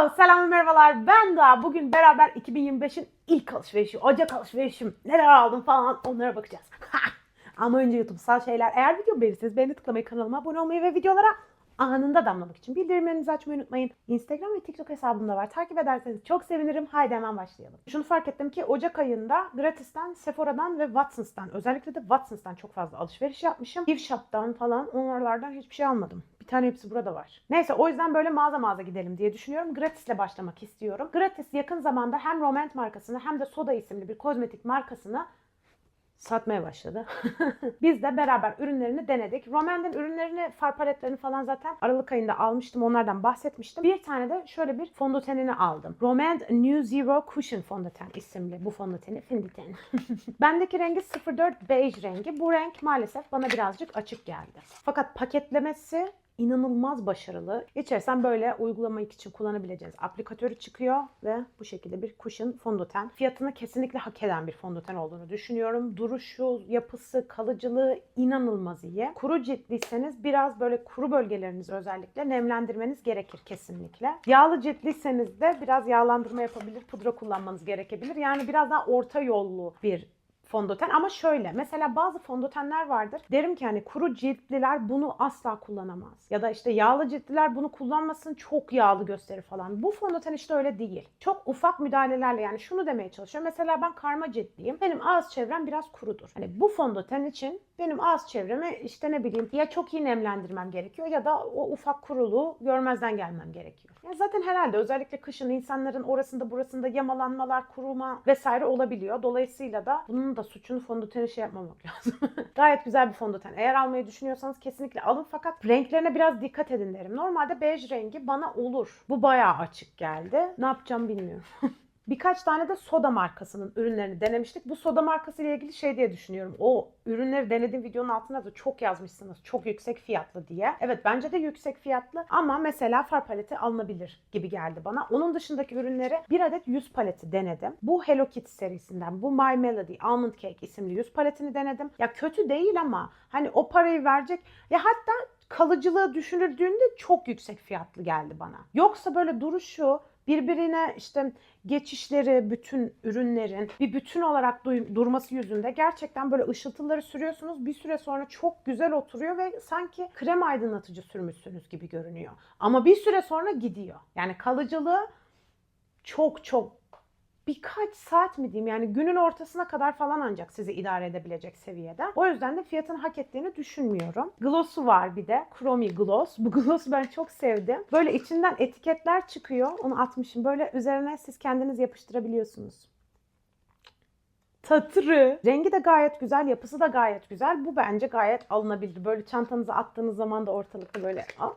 Hello, selam merhabalar. Ben Doğa. Bugün beraber 2025'in ilk alışverişi, Ocak alışverişim, neler aldım falan onlara bakacağız. Ama önce YouTube'sal şeyler. Eğer video beğenirseniz beğeni tıklamayı, kanalıma abone olmayı ve videolara anında damlamak için bildirimlerinizi açmayı unutmayın. Instagram ve TikTok hesabımda var. Takip ederseniz çok sevinirim. Haydi hemen başlayalım. Şunu fark ettim ki Ocak ayında Gratis'ten, Sephora'dan ve Watsons'tan özellikle de Watsons'tan çok fazla alışveriş yapmışım. Gift Shop'tan falan onlardan hiçbir şey almadım. Tane hepsi burada var. Neyse o yüzden böyle mağaza mağaza gidelim diye düşünüyorum. Gratis'le başlamak istiyorum. Gratis yakın zamanda hem Romant markasını hem de Soda isimli bir kozmetik markasını satmaya başladı. Biz de beraber ürünlerini denedik. Romand'ın ürünlerini, far paletlerini falan zaten Aralık ayında almıştım. Onlardan bahsetmiştim. Bir tane de şöyle bir fondötenini aldım. Romand New Zero Cushion fondöten isimli bu fondöteni. Fondöten. Bendeki rengi 04 beige rengi. Bu renk maalesef bana birazcık açık geldi. Fakat paketlemesi inanılmaz başarılı. İçerisinden böyle uygulamak için kullanabileceğiniz aplikatörü çıkıyor ve bu şekilde bir cushion fondöten. Fiyatını kesinlikle hak eden bir fondöten olduğunu düşünüyorum. Duruşu, yapısı, kalıcılığı inanılmaz iyi. Kuru ciltliyseniz biraz böyle kuru bölgelerinizi özellikle nemlendirmeniz gerekir kesinlikle. Yağlı ciltliyseniz de biraz yağlandırma yapabilir, pudra kullanmanız gerekebilir. Yani biraz daha orta yollu bir fondöten ama şöyle mesela bazı fondötenler vardır. Derim ki hani kuru ciltliler bunu asla kullanamaz. Ya da işte yağlı ciltliler bunu kullanmasın çok yağlı gösterir falan. Bu fondöten işte öyle değil. Çok ufak müdahalelerle yani şunu demeye çalışıyorum. Mesela ben karma ciltliyim. Benim ağız çevrem biraz kurudur. Hani bu fondöten için benim ağız çevremi işte ne bileyim ya çok iyi nemlendirmem gerekiyor ya da o ufak kuruluğu görmezden gelmem gerekiyor. Zaten herhalde özellikle kışın insanların orasında burasında yamalanmalar, kuruma vesaire olabiliyor. Dolayısıyla da bunun da suçunu fondöteni şey yapmamak lazım. Gayet güzel bir fondöten. Eğer almayı düşünüyorsanız kesinlikle alın fakat renklerine biraz dikkat edin derim. Normalde bej rengi bana olur. Bu bayağı açık geldi. Ne yapacağım bilmiyorum. Birkaç tane de soda markasının ürünlerini denemiştik. Bu soda markası ile ilgili şey diye düşünüyorum. O ürünleri denediğim videonun altına da çok yazmışsınız. Çok yüksek fiyatlı diye. Evet bence de yüksek fiyatlı ama mesela far paleti alınabilir gibi geldi bana. Onun dışındaki ürünleri bir adet yüz paleti denedim. Bu Hello Kitty serisinden bu My Melody Almond Cake isimli yüz paletini denedim. Ya kötü değil ama hani o parayı verecek ya hatta kalıcılığı düşünüldüğünde çok yüksek fiyatlı geldi bana. Yoksa böyle duruşu birbirine işte geçişleri, bütün ürünlerin bir bütün olarak durması yüzünde gerçekten böyle ışıltıları sürüyorsunuz. Bir süre sonra çok güzel oturuyor ve sanki krem aydınlatıcı sürmüşsünüz gibi görünüyor. Ama bir süre sonra gidiyor. Yani kalıcılığı çok çok birkaç saat mi diyeyim yani günün ortasına kadar falan ancak sizi idare edebilecek seviyede. O yüzden de fiyatını hak ettiğini düşünmüyorum. Gloss'u var bir de. Chromi Gloss. Bu gloss'u ben çok sevdim. Böyle içinden etiketler çıkıyor. Onu atmışım. Böyle üzerine siz kendiniz yapıştırabiliyorsunuz. Tatırı. Rengi de gayet güzel, yapısı da gayet güzel. Bu bence gayet alınabilir. Böyle çantanıza attığınız zaman da ortalıkta böyle aa,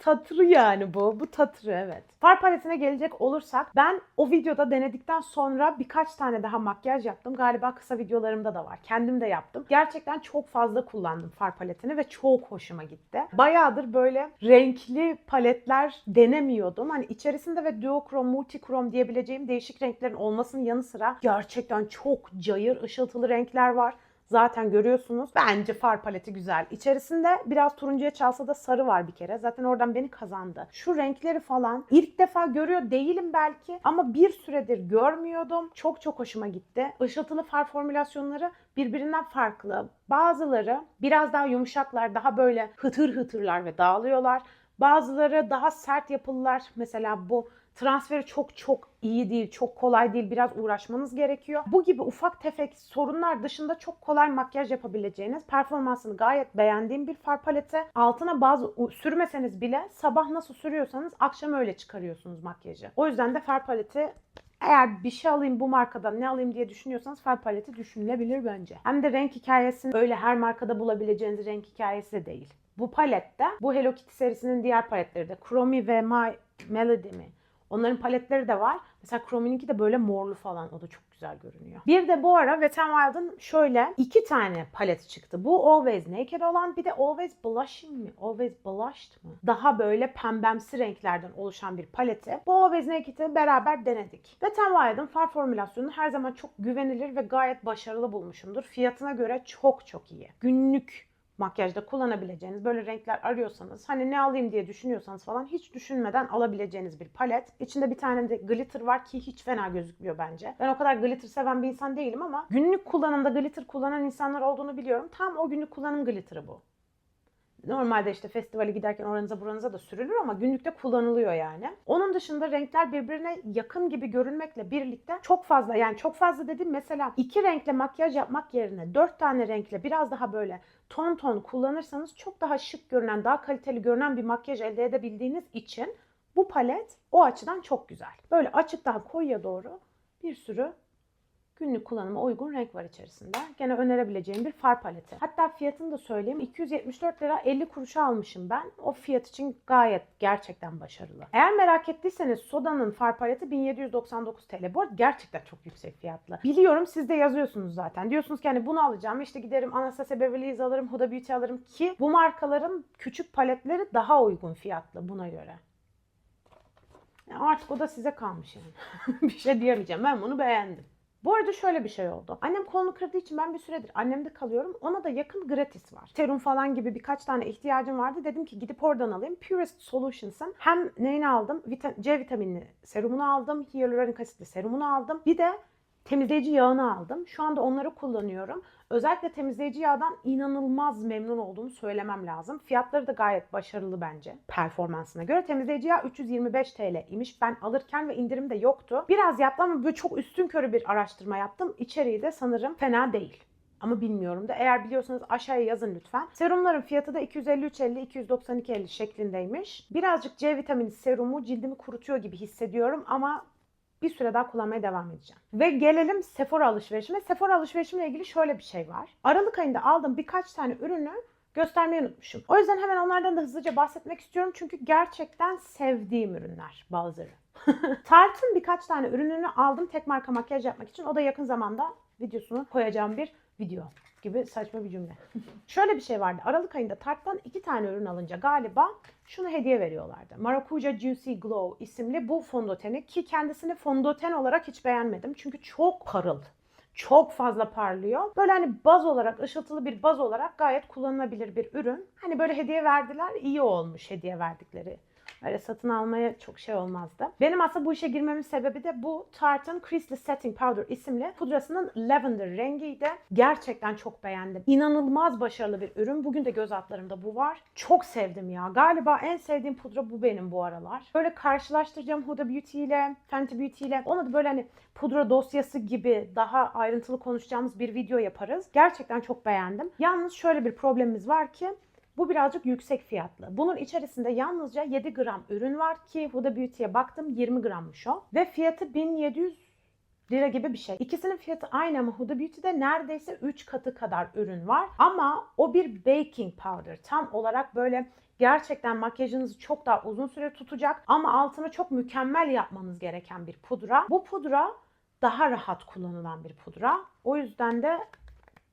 tatırı yani bu. Bu tatırı evet. Far paletine gelecek olursak ben o videoda denedikten sonra birkaç tane daha makyaj yaptım. Galiba kısa videolarımda da var. Kendim de yaptım. Gerçekten çok fazla kullandım far paletini ve çok hoşuma gitti. Bayağıdır böyle renkli paletler denemiyordum. Hani içerisinde ve duokrom, multikrom diyebileceğim değişik renklerin olmasının yanı sıra gerçekten çok cayır, ışıltılı renkler var. Zaten görüyorsunuz. Bence far paleti güzel. İçerisinde biraz turuncuya çalsa da sarı var bir kere. Zaten oradan beni kazandı. Şu renkleri falan ilk defa görüyor değilim belki ama bir süredir görmüyordum. Çok çok hoşuma gitti. Işıltılı far formülasyonları birbirinden farklı. Bazıları biraz daha yumuşaklar, daha böyle hıtır hıtırlar ve dağılıyorlar. Bazıları daha sert yapılılar. Mesela bu transferi çok çok iyi değil, çok kolay değil. Biraz uğraşmanız gerekiyor. Bu gibi ufak tefek sorunlar dışında çok kolay makyaj yapabileceğiniz, performansını gayet beğendiğim bir far paleti. Altına bazı sürmeseniz bile sabah nasıl sürüyorsanız akşam öyle çıkarıyorsunuz makyajı. O yüzden de far paleti eğer bir şey alayım bu markadan ne alayım diye düşünüyorsanız far paleti düşünülebilir bence. Hem de renk hikayesini öyle her markada bulabileceğiniz renk hikayesi de değil. Bu palette, bu Hello Kitty serisinin diğer paletleri de Chromie ve My Melody mi? Onların paletleri de var. Mesela Chrome'ninki de böyle morlu falan. O da çok güzel görünüyor. Bir de bu ara Wet n Wild'ın şöyle iki tane paleti çıktı. Bu Always Naked olan bir de Always Blushing mi? Always Blushed mı? Daha böyle pembemsi renklerden oluşan bir paleti. Bu Always Naked'i beraber denedik. Wet n Wild'ın far formülasyonunu her zaman çok güvenilir ve gayet başarılı bulmuşumdur. Fiyatına göre çok çok iyi. Günlük makyajda kullanabileceğiniz böyle renkler arıyorsanız hani ne alayım diye düşünüyorsanız falan hiç düşünmeden alabileceğiniz bir palet. İçinde bir tane de glitter var ki hiç fena gözükmüyor bence. Ben o kadar glitter seven bir insan değilim ama günlük kullanımda glitter kullanan insanlar olduğunu biliyorum. Tam o günlük kullanım glitterı bu. Normalde işte festivale giderken oranıza buranıza da sürülür ama günlükte kullanılıyor yani. Onun dışında renkler birbirine yakın gibi görünmekle birlikte çok fazla yani çok fazla dediğim mesela iki renkle makyaj yapmak yerine dört tane renkle biraz daha böyle ton ton kullanırsanız çok daha şık görünen, daha kaliteli görünen bir makyaj elde edebildiğiniz için bu palet o açıdan çok güzel. Böyle açıktan koyuya doğru bir sürü günlük kullanıma uygun renk var içerisinde. Gene önerebileceğim bir far paleti. Hatta fiyatını da söyleyeyim. 274 lira 50 kuruşa almışım ben. O fiyat için gayet gerçekten başarılı. Eğer merak ettiyseniz Soda'nın far paleti 1799 TL. Bu arada gerçekten çok yüksek fiyatlı. Biliyorum siz de yazıyorsunuz zaten. Diyorsunuz ki hani bunu alacağım. İşte giderim Anastasia Beverly Hills alırım, Huda Beauty alırım ki bu markaların küçük paletleri daha uygun fiyatlı buna göre. Artık o da size kalmış yani. bir şey diyemeyeceğim. Ben bunu beğendim. Bu arada şöyle bir şey oldu. Annem kolunu kırdığı için ben bir süredir annemde kalıyorum. Ona da yakın gratis var. Serum falan gibi birkaç tane ihtiyacım vardı. Dedim ki gidip oradan alayım. Purest Solutions'ın hem neyini aldım? Vita- C vitaminli serumunu aldım. Hyaluronik asitli serumunu aldım. Bir de temizleyici yağını aldım. Şu anda onları kullanıyorum. Özellikle temizleyici yağdan inanılmaz memnun olduğumu söylemem lazım. Fiyatları da gayet başarılı bence performansına göre. Temizleyici yağ 325 TL imiş. Ben alırken ve indirim de yoktu. Biraz yaptım ama böyle çok üstün körü bir araştırma yaptım. İçeriği de sanırım fena değil. Ama bilmiyorum da. Eğer biliyorsanız aşağıya yazın lütfen. Serumların fiyatı da 253.50 292.50 şeklindeymiş. Birazcık C vitamini serumu cildimi kurutuyor gibi hissediyorum ama bir süre daha kullanmaya devam edeceğim. Ve gelelim Sephora alışverişime. Sephora alışverişimle ilgili şöyle bir şey var. Aralık ayında aldığım birkaç tane ürünü göstermeyi unutmuşum. O yüzden hemen onlardan da hızlıca bahsetmek istiyorum. Çünkü gerçekten sevdiğim ürünler bazıları. Tarte'ın birkaç tane ürününü aldım tek marka makyaj yapmak için. O da yakın zamanda videosunu koyacağım bir video gibi saçma bir cümle. Şöyle bir şey vardı. Aralık ayında Tarte'dan iki tane ürün alınca galiba şunu hediye veriyorlardı. Maracuja Juicy Glow isimli bu fondöteni ki kendisini fondöten olarak hiç beğenmedim. Çünkü çok parıl. Çok fazla parlıyor. Böyle hani baz olarak, ışıltılı bir baz olarak gayet kullanılabilir bir ürün. Hani böyle hediye verdiler, iyi olmuş hediye verdikleri. Öyle satın almaya çok şey olmazdı. Benim aslında bu işe girmemin sebebi de bu Tarte'ın Crystal Setting Powder isimli pudrasının lavender rengiydi. Gerçekten çok beğendim. İnanılmaz başarılı bir ürün. Bugün de göz altlarımda bu var. Çok sevdim ya. Galiba en sevdiğim pudra bu benim bu aralar. Böyle karşılaştıracağım Huda Beauty ile, Fenty Beauty ile. Ona da böyle hani pudra dosyası gibi daha ayrıntılı konuşacağımız bir video yaparız. Gerçekten çok beğendim. Yalnız şöyle bir problemimiz var ki bu birazcık yüksek fiyatlı. Bunun içerisinde yalnızca 7 gram ürün var ki Huda Beauty'ye baktım 20 grammış o. Ve fiyatı 1700 lira gibi bir şey. İkisinin fiyatı aynı ama Huda Beauty'de neredeyse 3 katı kadar ürün var. Ama o bir baking powder. Tam olarak böyle gerçekten makyajınızı çok daha uzun süre tutacak ama altını çok mükemmel yapmanız gereken bir pudra. Bu pudra daha rahat kullanılan bir pudra. O yüzden de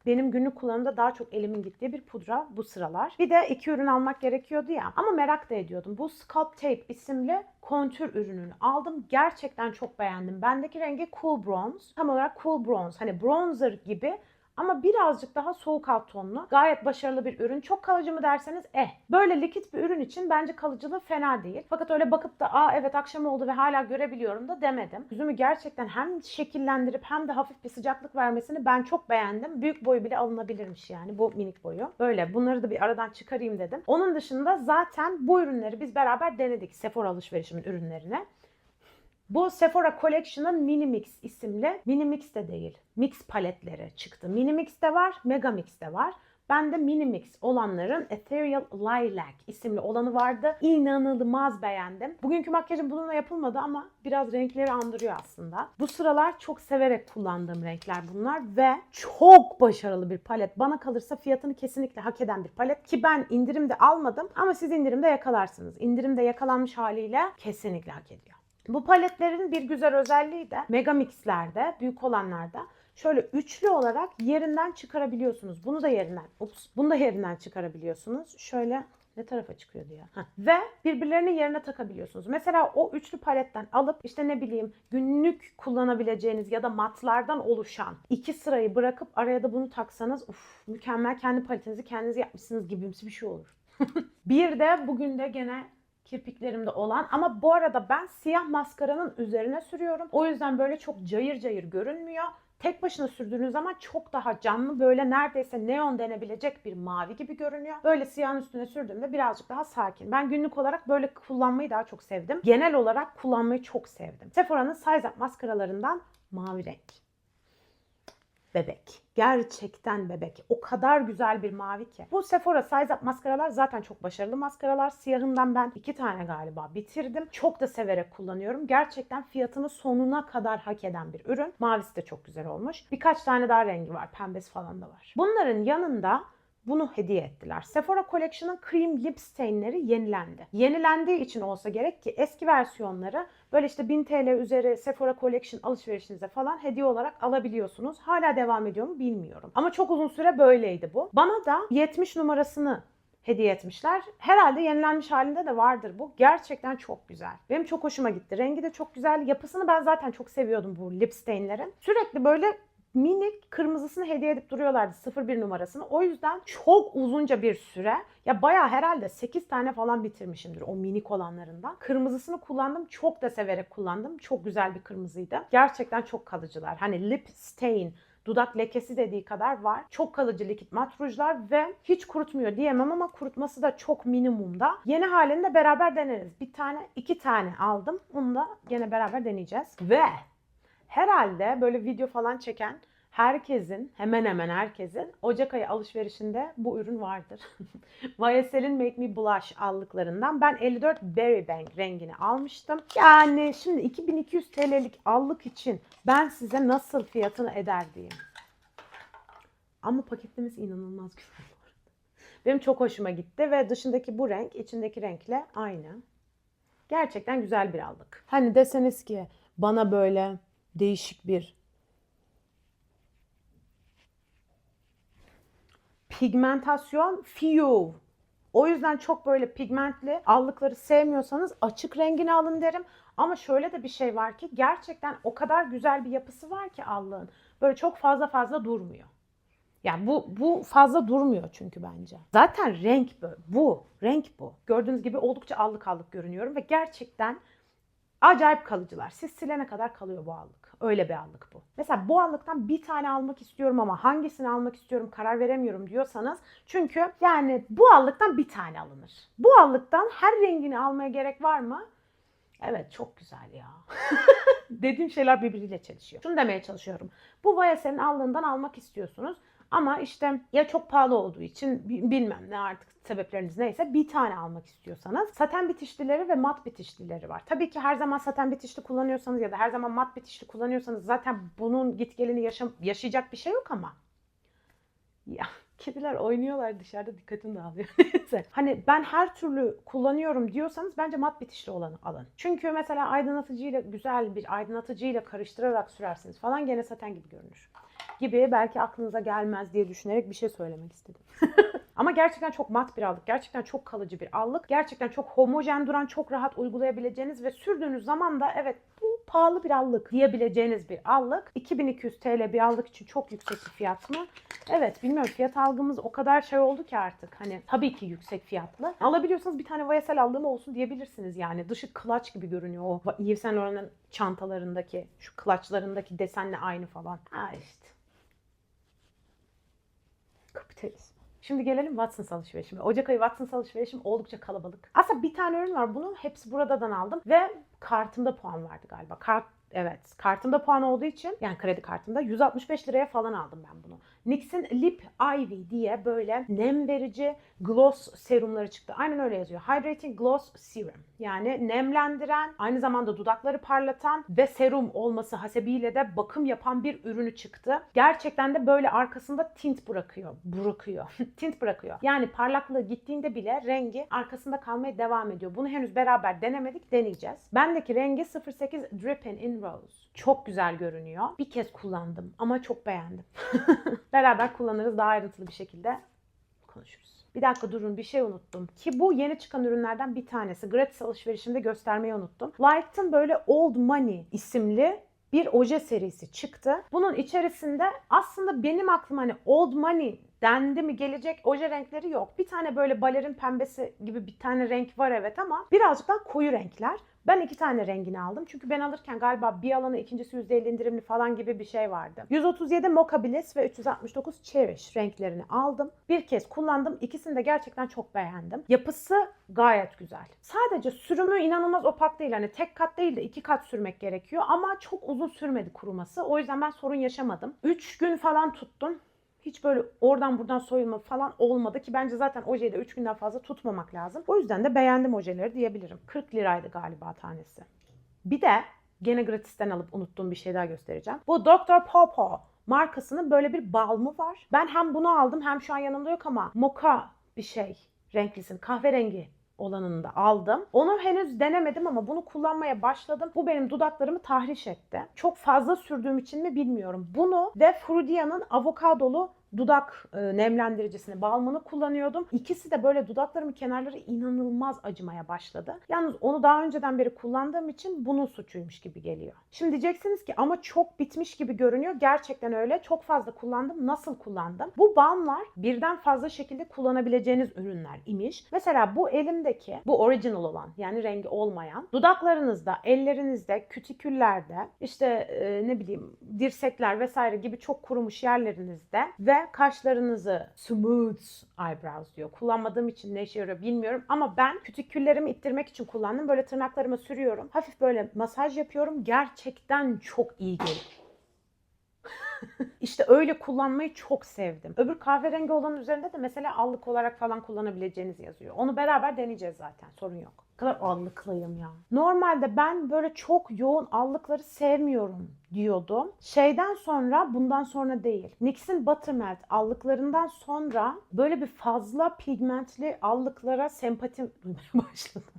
benim günlük kullanımda daha çok elimin gittiği bir pudra bu sıralar. Bir de iki ürün almak gerekiyordu ya ama merak da ediyordum. Bu Sculpt Tape isimli kontür ürününü aldım. Gerçekten çok beğendim. Bendeki rengi Cool Bronze. Tam olarak Cool Bronze. Hani bronzer gibi ama birazcık daha soğuk alt tonlu. Gayet başarılı bir ürün. Çok kalıcı mı derseniz eh. Böyle likit bir ürün için bence kalıcılığı fena değil. Fakat öyle bakıp da aa evet akşam oldu ve hala görebiliyorum da demedim. Yüzümü gerçekten hem şekillendirip hem de hafif bir sıcaklık vermesini ben çok beğendim. Büyük boyu bile alınabilirmiş yani bu minik boyu. Böyle bunları da bir aradan çıkarayım dedim. Onun dışında zaten bu ürünleri biz beraber denedik Sephora alışverişimin ürünlerine. Bu Sephora Collection'ın Mini Mix isimli, Mini Mix de değil, Mix paletleri çıktı. Mini Mix de var, Mega Mix de var. Ben de Mini Mix olanların Ethereal Lilac isimli olanı vardı. İnanılmaz beğendim. Bugünkü makyajım bununla yapılmadı ama biraz renkleri andırıyor aslında. Bu sıralar çok severek kullandığım renkler bunlar ve çok başarılı bir palet. Bana kalırsa fiyatını kesinlikle hak eden bir palet ki ben indirimde almadım ama siz indirimde yakalarsınız. İndirimde yakalanmış haliyle kesinlikle hak ediyor. Bu paletlerin bir güzel özelliği de mega mixlerde, büyük olanlarda şöyle üçlü olarak yerinden çıkarabiliyorsunuz. Bunu da yerinden, ups, bunu da yerinden çıkarabiliyorsunuz. Şöyle Ne tarafa çıkıyordu ya? Heh. Ve birbirlerinin yerine takabiliyorsunuz. Mesela o üçlü paletten alıp işte ne bileyim günlük kullanabileceğiniz ya da matlardan oluşan iki sırayı bırakıp araya da bunu taksanız uf, mükemmel kendi paletinizi kendiniz yapmışsınız gibimsi bir şey olur. bir de bugün de gene kirpiklerimde olan ama bu arada ben siyah maskaranın üzerine sürüyorum. O yüzden böyle çok cayır cayır görünmüyor. Tek başına sürdüğünüz zaman çok daha canlı böyle neredeyse neon denebilecek bir mavi gibi görünüyor. Böyle siyahın üstüne sürdüğümde birazcık daha sakin. Ben günlük olarak böyle kullanmayı daha çok sevdim. Genel olarak kullanmayı çok sevdim. Sephora'nın Size Up maskaralarından mavi renk. Bebek. Gerçekten bebek. O kadar güzel bir mavi ki. Bu Sephora Size Up maskaralar zaten çok başarılı maskaralar. Siyahından ben iki tane galiba bitirdim. Çok da severek kullanıyorum. Gerçekten fiyatını sonuna kadar hak eden bir ürün. Mavisi de çok güzel olmuş. Birkaç tane daha rengi var. Pembesi falan da var. Bunların yanında bunu hediye ettiler. Sephora Collection'ın cream lip stainleri yenilendi. Yenilendiği için olsa gerek ki eski versiyonları böyle işte 1000 TL üzeri Sephora Collection alışverişinize falan hediye olarak alabiliyorsunuz. Hala devam ediyor mu bilmiyorum. Ama çok uzun süre böyleydi bu. Bana da 70 numarasını hediye etmişler. Herhalde yenilenmiş halinde de vardır bu. Gerçekten çok güzel. Benim çok hoşuma gitti. Rengi de çok güzel. Yapısını ben zaten çok seviyordum bu lip stainlerin. Sürekli böyle minik kırmızısını hediye edip duruyorlardı 01 numarasını. O yüzden çok uzunca bir süre ya bayağı herhalde 8 tane falan bitirmişimdir o minik olanlarından. Kırmızısını kullandım. Çok da severek kullandım. Çok güzel bir kırmızıydı. Gerçekten çok kalıcılar. Hani lip stain dudak lekesi dediği kadar var. Çok kalıcı likit mat rujlar ve hiç kurutmuyor diyemem ama kurutması da çok minimumda. Yeni halini de beraber deneriz. Bir tane, iki tane aldım. Onu da gene beraber deneyeceğiz. Ve herhalde böyle video falan çeken herkesin, hemen hemen herkesin Ocak ayı alışverişinde bu ürün vardır. YSL'in Make Me Blush allıklarından ben 54 Berry Bank rengini almıştım. Yani şimdi 2200 TL'lik allık için ben size nasıl fiyatını eder diyeyim. Ama paketlemesi inanılmaz güzel. Benim çok hoşuma gitti ve dışındaki bu renk içindeki renkle aynı. Gerçekten güzel bir allık. Hani deseniz ki bana böyle değişik bir pigmentasyon fiyo. O yüzden çok böyle pigmentli allıkları sevmiyorsanız açık rengini alın derim. Ama şöyle de bir şey var ki gerçekten o kadar güzel bir yapısı var ki allığın. Böyle çok fazla fazla durmuyor. Yani bu bu fazla durmuyor çünkü bence. Zaten renk bu. Renk bu. Gördüğünüz gibi oldukça allık allık görünüyorum ve gerçekten acayip kalıcılar. Siz silene kadar kalıyor bu allık. Öyle bir allık bu. Mesela bu allıktan bir tane almak istiyorum ama hangisini almak istiyorum karar veremiyorum diyorsanız çünkü yani bu allıktan bir tane alınır. Bu allıktan her rengini almaya gerek var mı? Evet çok güzel ya. Dediğim şeyler birbiriyle çelişiyor. Şunu demeye çalışıyorum. Bu YSL'in allığından almak istiyorsunuz. Ama işte ya çok pahalı olduğu için bi- bilmem ne artık sebepleriniz neyse bir tane almak istiyorsanız saten bitişlileri ve mat bitişlileri var. Tabii ki her zaman saten bitişli kullanıyorsanız ya da her zaman mat bitişli kullanıyorsanız zaten bunun git gelini yaşam yaşayacak bir şey yok ama ya kediler oynuyorlar dışarıda dikkatim dağılıyor. Neyse. Hani ben her türlü kullanıyorum diyorsanız bence mat bitişli olanı alın. Çünkü mesela aydınlatıcıyla güzel bir aydınlatıcıyla karıştırarak sürersiniz falan gene saten gibi görünür. Gibi belki aklınıza gelmez diye düşünerek bir şey söylemek istedim. Ama gerçekten çok mat bir allık. Gerçekten çok kalıcı bir allık. Gerçekten çok homojen duran, çok rahat uygulayabileceğiniz ve sürdüğünüz zaman da evet bu pahalı bir allık diyebileceğiniz bir allık. 2200 TL bir allık için çok yüksek bir fiyat mı? Evet bilmiyorum fiyat algımız o kadar şey oldu ki artık. Hani tabii ki yüksek fiyatlı. Alabiliyorsanız bir tane YSL aldığım olsun diyebilirsiniz yani. Dışı clutch gibi görünüyor o Yves Saint Laurent'ın çantalarındaki, şu clutchlarındaki desenle aynı falan. Ha işte. Kapitalizm. Şimdi gelelim Watsons alışverişime. Ocak ayı Watsons alışverişim oldukça kalabalık. Aslında bir tane ürün var. Bunu hepsi buradan aldım ve kartımda puan vardı galiba. Kart Evet, kartımda puan olduğu için yani kredi kartımda 165 liraya falan aldım ben bunu. NYX'in Lip Ivy diye böyle nem verici gloss serumları çıktı. Aynen öyle yazıyor. Hydrating Gloss Serum. Yani nemlendiren, aynı zamanda dudakları parlatan ve serum olması hasebiyle de bakım yapan bir ürünü çıktı. Gerçekten de böyle arkasında tint bırakıyor. Bırakıyor. tint bırakıyor. Yani parlaklığı gittiğinde bile rengi arkasında kalmaya devam ediyor. Bunu henüz beraber denemedik. Deneyeceğiz. Bendeki rengi 08 Drippin' in Rose. Çok güzel görünüyor. Bir kez kullandım ama çok beğendim. beraber kullanırız daha ayrıntılı bir şekilde konuşuruz. Bir dakika durun bir şey unuttum. Ki bu yeni çıkan ürünlerden bir tanesi. Gratis alışverişimde göstermeyi unuttum. Light'ın böyle Old Money isimli bir oje serisi çıktı. Bunun içerisinde aslında benim aklıma hani Old Money dendi mi gelecek oje renkleri yok. Bir tane böyle balerin pembesi gibi bir tane renk var evet ama birazcık daha koyu renkler. Ben iki tane rengini aldım. Çünkü ben alırken galiba bir alanı ikincisi %50 indirimli falan gibi bir şey vardı. 137 Mocha Bliss ve 369 Cherish renklerini aldım. Bir kez kullandım. İkisini de gerçekten çok beğendim. Yapısı gayet güzel. Sadece sürümü inanılmaz opak değil. Hani tek kat değil de iki kat sürmek gerekiyor. Ama çok uzun sürmedi kuruması. O yüzden ben sorun yaşamadım. 3 gün falan tuttum. Hiç böyle oradan buradan soyulma falan olmadı ki bence zaten ojeyi de 3 günden fazla tutmamak lazım. O yüzden de beğendim ojeleri diyebilirim. 40 liraydı galiba tanesi. Bir de gene gratisten alıp unuttuğum bir şey daha göstereceğim. Bu Dr. Popo markasının böyle bir balmı var. Ben hem bunu aldım hem şu an yanımda yok ama moka bir şey renklisin kahverengi olanını da aldım. Onu henüz denemedim ama bunu kullanmaya başladım. Bu benim dudaklarımı tahriş etti. Çok fazla sürdüğüm için mi bilmiyorum. Bunu ve Frudia'nın avokadolu dudak e, nemlendiricisini, balmını kullanıyordum. İkisi de böyle dudaklarımın kenarları inanılmaz acımaya başladı. Yalnız onu daha önceden beri kullandığım için bunun suçuymuş gibi geliyor. Şimdi diyeceksiniz ki ama çok bitmiş gibi görünüyor. Gerçekten öyle. Çok fazla kullandım. Nasıl kullandım? Bu balmlar birden fazla şekilde kullanabileceğiniz ürünler imiş. Mesela bu elimdeki, bu original olan yani rengi olmayan dudaklarınızda, ellerinizde, kütiküllerde, işte e, ne bileyim dirsekler vesaire gibi çok kurumuş yerlerinizde ve kaşlarınızı smooth eyebrows diyor. Kullanmadığım için ne işe yarıyor bilmiyorum ama ben kütiküllerimi ittirmek için kullandım. Böyle tırnaklarıma sürüyorum. Hafif böyle masaj yapıyorum. Gerçekten çok iyi geliyor. işte öyle kullanmayı çok sevdim. Öbür kahverengi olanın üzerinde de mesela allık olarak falan kullanabileceğiniz yazıyor. Onu beraber deneyeceğiz zaten. Sorun yok. Ne kadar allıklıyım ya. Normalde ben böyle çok yoğun allıkları sevmiyorum diyordum. Şeyden sonra bundan sonra değil. NYX'in Buttermelt allıklarından sonra böyle bir fazla pigmentli allıklara sempatim başladım.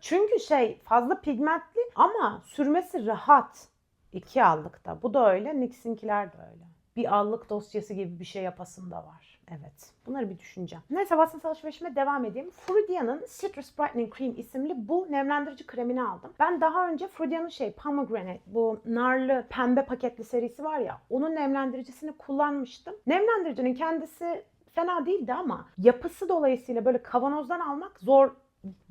Çünkü şey fazla pigmentli ama sürmesi rahat. İki allıkta. Bu da öyle. NYX'inkiler de öyle. Bir allık dosyası gibi bir şey yapasım da var. Evet. Bunları bir düşüneceğim. Neyse Watsons alışverişime devam edeyim. Frudia'nın Citrus Brightening Cream isimli bu nemlendirici kremini aldım. Ben daha önce Frudia'nın şey pomegranate bu narlı pembe paketli serisi var ya onun nemlendiricisini kullanmıştım. Nemlendiricinin kendisi fena değildi ama yapısı dolayısıyla böyle kavanozdan almak zor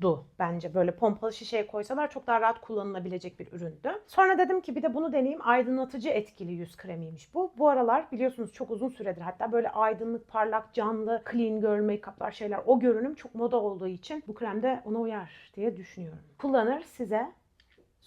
du bence böyle pompalı şişeye koysalar çok daha rahat kullanılabilecek bir üründü. Sonra dedim ki bir de bunu deneyeyim. Aydınlatıcı etkili yüz kremiymiş bu. Bu aralar biliyorsunuz çok uzun süredir hatta böyle aydınlık, parlak, canlı, clean girl make-up'lar şeyler o görünüm çok moda olduğu için bu krem de ona uyar diye düşünüyorum. Kullanır size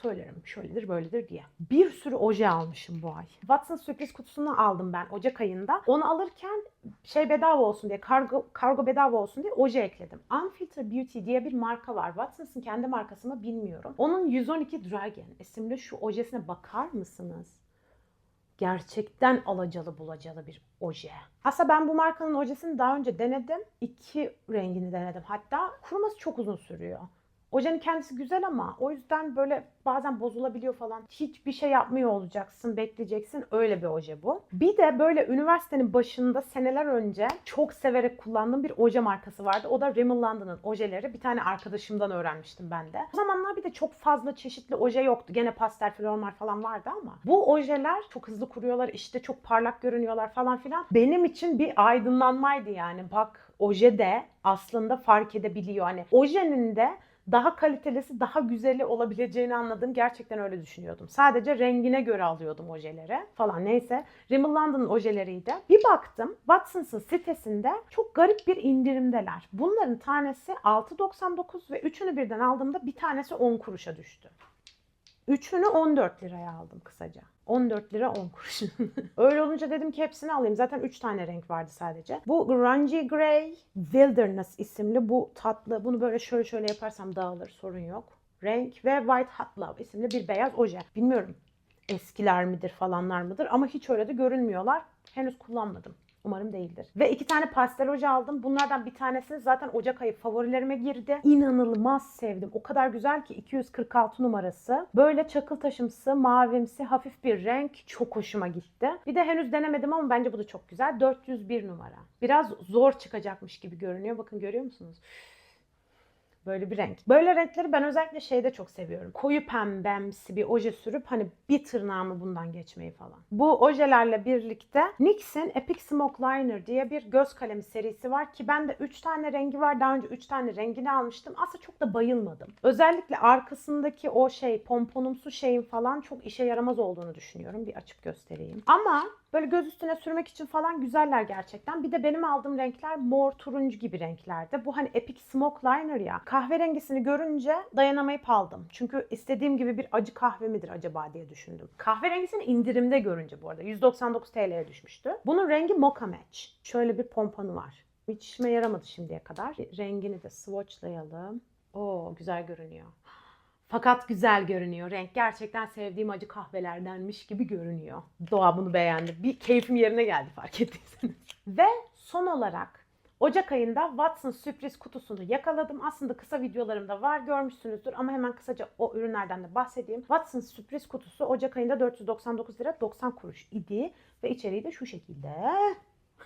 söylerim şöyledir böyledir diye. Bir sürü oje almışım bu ay. Watsons sürpriz kutusunu aldım ben Ocak ayında. Onu alırken şey bedava olsun diye kargo, kargo bedava olsun diye oje ekledim. Unfiltered Beauty diye bir marka var. Watsons'ın kendi markası mı bilmiyorum. Onun 112 Dragon isimli şu ojesine bakar mısınız? gerçekten alacalı bulacalı bir oje. Aslında ben bu markanın ojesini daha önce denedim. İki rengini denedim. Hatta kuruması çok uzun sürüyor. Ojenin kendisi güzel ama o yüzden böyle bazen bozulabiliyor falan. Hiçbir şey yapmıyor olacaksın, bekleyeceksin. Öyle bir oje bu. Bir de böyle üniversitenin başında seneler önce çok severek kullandığım bir oje markası vardı. O da Rimmel London'ın ojeleri. Bir tane arkadaşımdan öğrenmiştim ben de. O zamanlar bir de çok fazla çeşitli oje yoktu. Gene pastel flormar falan vardı ama bu ojeler çok hızlı kuruyorlar. işte çok parlak görünüyorlar falan filan. Benim için bir aydınlanmaydı yani. Bak oje de aslında fark edebiliyor. Hani ojenin de daha kalitelisi, daha güzeli olabileceğini anladım. Gerçekten öyle düşünüyordum. Sadece rengine göre alıyordum ojeleri falan neyse. Rimmel London'ın ojeleriydi. Bir baktım Watsons'ın sitesinde çok garip bir indirimdeler. Bunların tanesi 6.99 ve üçünü birden aldığımda bir tanesi 10 kuruşa düştü. Üçünü 14 liraya aldım kısaca. 14 lira 10 kuruş. Öyle olunca dedim ki hepsini alayım. Zaten 3 tane renk vardı sadece. Bu Grungy Grey Wilderness isimli bu tatlı. Bunu böyle şöyle şöyle yaparsam dağılır sorun yok. Renk ve White Hot Love isimli bir beyaz oje. Bilmiyorum eskiler midir falanlar mıdır ama hiç öyle de görünmüyorlar. Henüz kullanmadım. Umarım değildir. Ve iki tane pastel oje aldım. Bunlardan bir tanesi zaten Ocak ayı favorilerime girdi. İnanılmaz sevdim. O kadar güzel ki 246 numarası. Böyle çakıl taşımsı, mavimsi, hafif bir renk. Çok hoşuma gitti. Bir de henüz denemedim ama bence bu da çok güzel. 401 numara. Biraz zor çıkacakmış gibi görünüyor. Bakın görüyor musunuz? Böyle bir renk. Böyle renkleri ben özellikle şeyde çok seviyorum. Koyu pembemsi bir oje sürüp hani bir tırnağımı bundan geçmeyi falan. Bu ojelerle birlikte NYX'in Epic Smoke Liner diye bir göz kalemi serisi var ki ben de 3 tane rengi var. Daha önce 3 tane rengini almıştım. Aslında çok da bayılmadım. Özellikle arkasındaki o şey pomponumsu şeyin falan çok işe yaramaz olduğunu düşünüyorum. Bir açıp göstereyim. Ama Böyle göz üstüne sürmek için falan güzeller gerçekten. Bir de benim aldığım renkler mor turuncu gibi renklerde. Bu hani Epic Smoke Liner ya. Kahverengisini görünce dayanamayıp aldım. Çünkü istediğim gibi bir acı kahve midir acaba diye düşündüm. Kahverengisini indirimde görünce bu arada. 199 TL'ye düşmüştü. Bunun rengi Mocha Match. Şöyle bir pomponu var. Hiç işime yaramadı şimdiye kadar. Rengini de swatchlayalım. Oo güzel görünüyor. Fakat güzel görünüyor. Renk gerçekten sevdiğim acı kahvelerdenmiş gibi görünüyor. Doğa bunu beğendi. Bir keyfim yerine geldi fark ettiyseniz. Ve son olarak Ocak ayında Watson sürpriz kutusunu yakaladım. Aslında kısa videolarımda var görmüşsünüzdür ama hemen kısaca o ürünlerden de bahsedeyim. Watson sürpriz kutusu Ocak ayında 499 lira 90 kuruş idi ve içeriği de şu şekilde.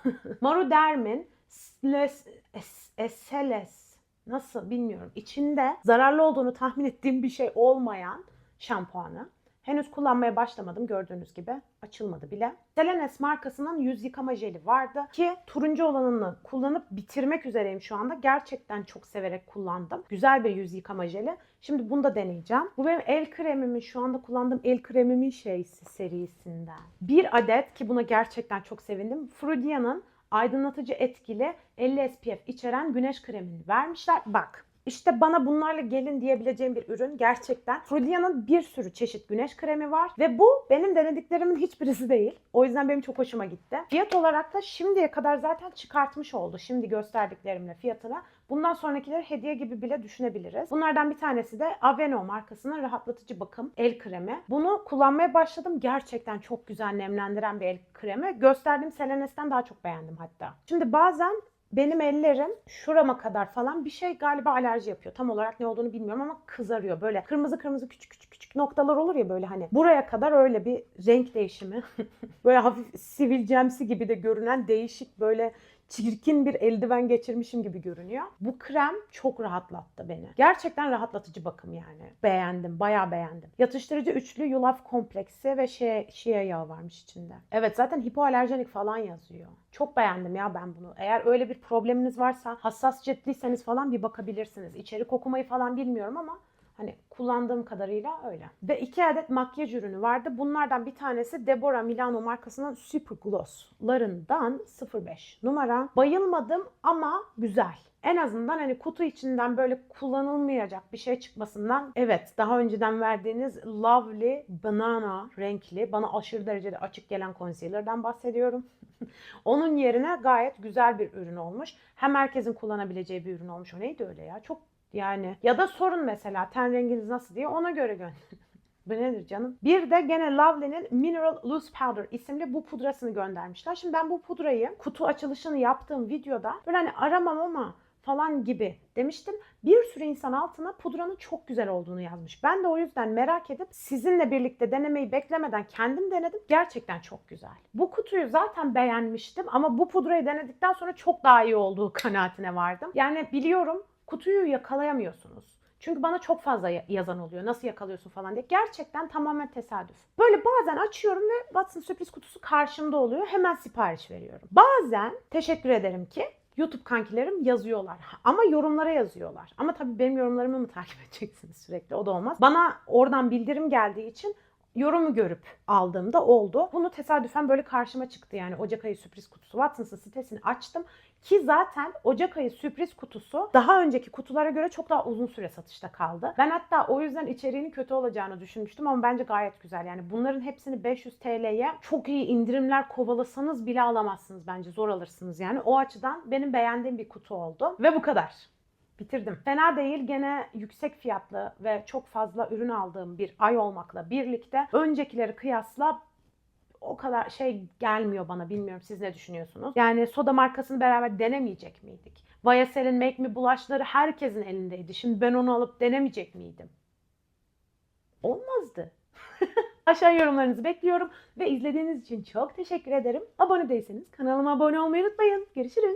Maruderm'in Sles- Es- SLS nasıl bilmiyorum. İçinde zararlı olduğunu tahmin ettiğim bir şey olmayan şampuanı. Henüz kullanmaya başlamadım gördüğünüz gibi. Açılmadı bile. Selenes markasının yüz yıkama jeli vardı ki turuncu olanını kullanıp bitirmek üzereyim şu anda. Gerçekten çok severek kullandım. Güzel bir yüz yıkama jeli. Şimdi bunu da deneyeceğim. Bu benim el kremimin şu anda kullandığım el kremimin şeysi serisinden. Bir adet ki buna gerçekten çok sevindim. Frudia'nın aydınlatıcı etkili 50 SPF içeren güneş kremini vermişler. Bak işte bana bunlarla gelin diyebileceğim bir ürün gerçekten. Frudia'nın bir sürü çeşit güneş kremi var ve bu benim denediklerimin hiçbirisi değil. O yüzden benim çok hoşuma gitti. Fiyat olarak da şimdiye kadar zaten çıkartmış oldu. Şimdi gösterdiklerimle fiyatına. Bundan sonrakileri hediye gibi bile düşünebiliriz. Bunlardan bir tanesi de Aveno markasının rahatlatıcı bakım el kremi. Bunu kullanmaya başladım. Gerçekten çok güzel nemlendiren bir el kremi. Gösterdiğim Selenes'ten daha çok beğendim hatta. Şimdi bazen benim ellerim şurama kadar falan bir şey galiba alerji yapıyor. Tam olarak ne olduğunu bilmiyorum ama kızarıyor. Böyle kırmızı kırmızı küçük küçük küçük noktalar olur ya böyle hani. Buraya kadar öyle bir renk değişimi. böyle hafif sivilcemsi gibi de görünen değişik böyle çirkin bir eldiven geçirmişim gibi görünüyor. Bu krem çok rahatlattı beni. Gerçekten rahatlatıcı bakım yani. Beğendim, bayağı beğendim. Yatıştırıcı üçlü yulaf kompleksi ve şia, şia yağı varmış içinde. Evet zaten hipoalerjenik falan yazıyor. Çok beğendim ya ben bunu. Eğer öyle bir probleminiz varsa hassas ciltliyseniz falan bir bakabilirsiniz. İçerik okumayı falan bilmiyorum ama Hani kullandığım kadarıyla öyle. Ve iki adet makyaj ürünü vardı. Bunlardan bir tanesi Deborah Milano markasının Super Gloss'larından 05 numara. Bayılmadım ama güzel. En azından hani kutu içinden böyle kullanılmayacak bir şey çıkmasından evet daha önceden verdiğiniz Lovely Banana renkli bana aşırı derecede açık gelen concealer'dan bahsediyorum. Onun yerine gayet güzel bir ürün olmuş. Hem herkesin kullanabileceği bir ürün olmuş. O neydi öyle ya? Çok yani ya da sorun mesela ten renginiz nasıl diye ona göre gönder. Bu nedir canım? Bir de gene Lovely'nin Mineral Loose Powder isimli bu pudrasını göndermişler. Şimdi ben bu pudrayı kutu açılışını yaptığım videoda böyle hani aramam ama falan gibi demiştim. Bir sürü insan altına pudranın çok güzel olduğunu yazmış. Ben de o yüzden merak edip sizinle birlikte denemeyi beklemeden kendim denedim. Gerçekten çok güzel. Bu kutuyu zaten beğenmiştim ama bu pudrayı denedikten sonra çok daha iyi olduğu kanaatine vardım. Yani biliyorum kutuyu yakalayamıyorsunuz. Çünkü bana çok fazla yazan oluyor. Nasıl yakalıyorsun falan diye. Gerçekten tamamen tesadüf. Böyle bazen açıyorum ve Watson sürpriz kutusu karşımda oluyor. Hemen sipariş veriyorum. Bazen teşekkür ederim ki YouTube kankilerim yazıyorlar. Ama yorumlara yazıyorlar. Ama tabii benim yorumlarımı mı takip edeceksiniz sürekli? O da olmaz. Bana oradan bildirim geldiği için yorumu görüp aldığımda oldu. Bunu tesadüfen böyle karşıma çıktı yani Ocak ayı sürpriz kutusu. Watson's'ın sitesini açtım. Ki zaten Ocak ayı sürpriz kutusu daha önceki kutulara göre çok daha uzun süre satışta kaldı. Ben hatta o yüzden içeriğinin kötü olacağını düşünmüştüm ama bence gayet güzel. Yani bunların hepsini 500 TL'ye çok iyi indirimler kovalasanız bile alamazsınız bence. Zor alırsınız yani. O açıdan benim beğendiğim bir kutu oldu. Ve bu kadar. Bitirdim. Fena değil gene yüksek fiyatlı ve çok fazla ürün aldığım bir ay olmakla birlikte öncekileri kıyasla o kadar şey gelmiyor bana. Bilmiyorum siz ne düşünüyorsunuz? Yani soda markasını beraber denemeyecek miydik? Vayasel'in Make Me bulaşları herkesin elindeydi. Şimdi ben onu alıp denemeyecek miydim? Olmazdı. Aşağı yorumlarınızı bekliyorum ve izlediğiniz için çok teşekkür ederim. Abone değilseniz kanalıma abone olmayı unutmayın. Görüşürüz.